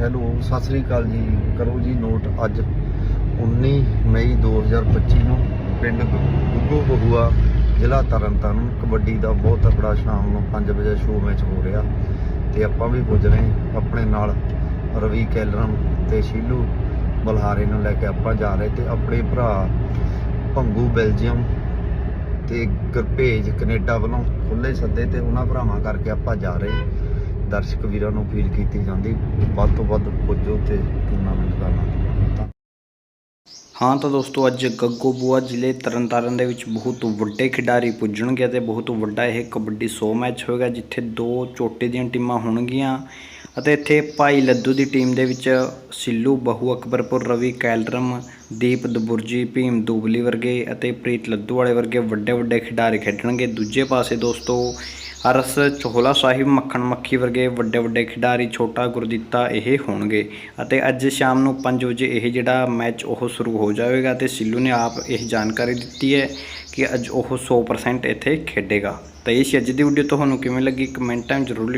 Hello, Sat Sri ਅਕਾਲ ਜੀ। ਕਰੋ ਜੀ ਨੋਟ ਅੱਜ 19 ਮਈ 2025 ਨੂੰ ਪਿੰਡ ਗੁੱਗੂ ਬਹੂਆ, ਜ਼ਿਲ੍ਹਾ ਤਰਨਤਾਰਨ ਕਬੱਡੀ ਦਾ ਬਹੁਤ ਤਕੜਾ ਸ਼ਾਮ ਨੂੰ 5 ਵਜੇ ਸ਼ੋਅ ਮੈਚ ਹੋ ਰਿਹਾ। ਤੇ ਆਪਾਂ ਵੀ ਪੁੱਜ ਰਹੇ ਆਪਣੇ ਨਾਲ ਰਵੀ ਕੈਲਰਮ ਤੇ ਸ਼ੀਲੂ ਬਲਹਾਰੇ ਨੂੰ ਲੈ ਕੇ ਆਪਾਂ ਜਾ ਰਹੇ ਤੇ ਆਪਣੇ ਭਰਾ ਭੰਗੂ ਬੈਲਜੀਅਮ ਤੇ ਗੁਰਪੇਜ ਕੈਨੇਡਾ ਵੱਲੋਂ ਖੁੱਲੇ ਸੱਦੇ ਤੇ ਉਹਨਾਂ ਭਰਾਵਾਂ ਕਰਕੇ ਆਪਾਂ ਜਾ ਰਹੇ ਦਰਸ਼ਕ ਵੀਰਾਂ ਨੂੰ ਅਪੀਲ ਕੀਤੀ ਜਾਂਦੀ, ਵੱਧ ਤੋਂ ਵੱਧ ਪੁੱਜੋ ਤੇ ਟੂਰਨਾਮੈਂਟ ਦਾ ਆਨੰਦ ਹਾਂ ਤਾਂ ਦੋਸਤੋ, ਅੱਜ ਗੱਗੋਬੂਆ ਜ਼ਿਲ੍ਹੇ ਤਰਨਤਾਰਨ ਦੇ ਵਿੱਚ ਬਹੁਤ ਵੱਡੇ ਖਿਡਾਰੀ ਪੁੱਜਣਗੇ ਅਤੇ ਬਹੁਤ ਵੱਡਾ ਇਹ ਕਬੱਡੀ 100 ਮੈਚ ਹੋਏਗਾ, ਜਿੱਥੇ ਦੋ ਚੋਟੀ ਦੀਆਂ ਟੀਮਾਂ ਹੋਣਗੀਆਂ ਅਤੇ ਇੱਥੇ ਭਾਈ ਲੱਦੂ ਦੀ ਟੀਮ ਦੇ ਵਿੱਚ ਸਿੱਲੂ, ਬਹੂ ਅਕਬਰਪੁਰ, ਰਵੀ ਕੈਲਰਮ, ਦੀਪ ਦਬੁਰਜੀ, ਭੀਮ ਦੂਬਲੀ ਵਰਗੇ ਅਤੇ ਪ੍ਰੀਤ ਲੱਦੂ ਵਾਲੇ ਵਰਗੇ ਵੱਡੇ ਵੱਡੇ ਖਿਡਾਰੀ ਖੇਡਣਗੇ। ਦੂਜੇ ਪਾਸੇ ਦੋਸਤੋ ਅਰਸ, ਚੋਹਲਾ ਸਾਹਿਬ ਮੱਖਣ ਮੱਖੀ ਵਰਗੇ ਵੱਡੇ ਵੱਡੇ ਖਿਡਾਰੀ ਛੋਟਾ ਗੁਰਦੀਤਾ ਇਹ ਹੋਣਗੇ ਅਤੇ ਅੱਜ ਸ਼ਾਮ ਨੂੰ 5 ਵਜੇ ਇਹ ਜਿਹੜਾ ਮੈਚ ਉਹ ਸ਼ੁਰੂ ਹੋ ਜਾਵੇਗਾ ਤੇ ਸਿੱਲੂ ਨੇ ਆਪ ਇਹ ਜਾਣਕਾਰੀ ਦਿੱਤੀ ਹੈ ਕਿ ਅੱਜ ਉਹ 100% ਇੱਥੇ ਖੇਡੇਗਾ। ਤਾਂ ਇਹ ਸੀ ਅੱਜ ਦੀ ਵੀਡੀਓ ਤੁਹਾਨੂੰ ਕਿਵੇਂ ਲੱਗੀ? ਕਮੈਂਟਾਂ ਵਿੱਚ ਜ਼ਰੂਰ ਲਿਖੋ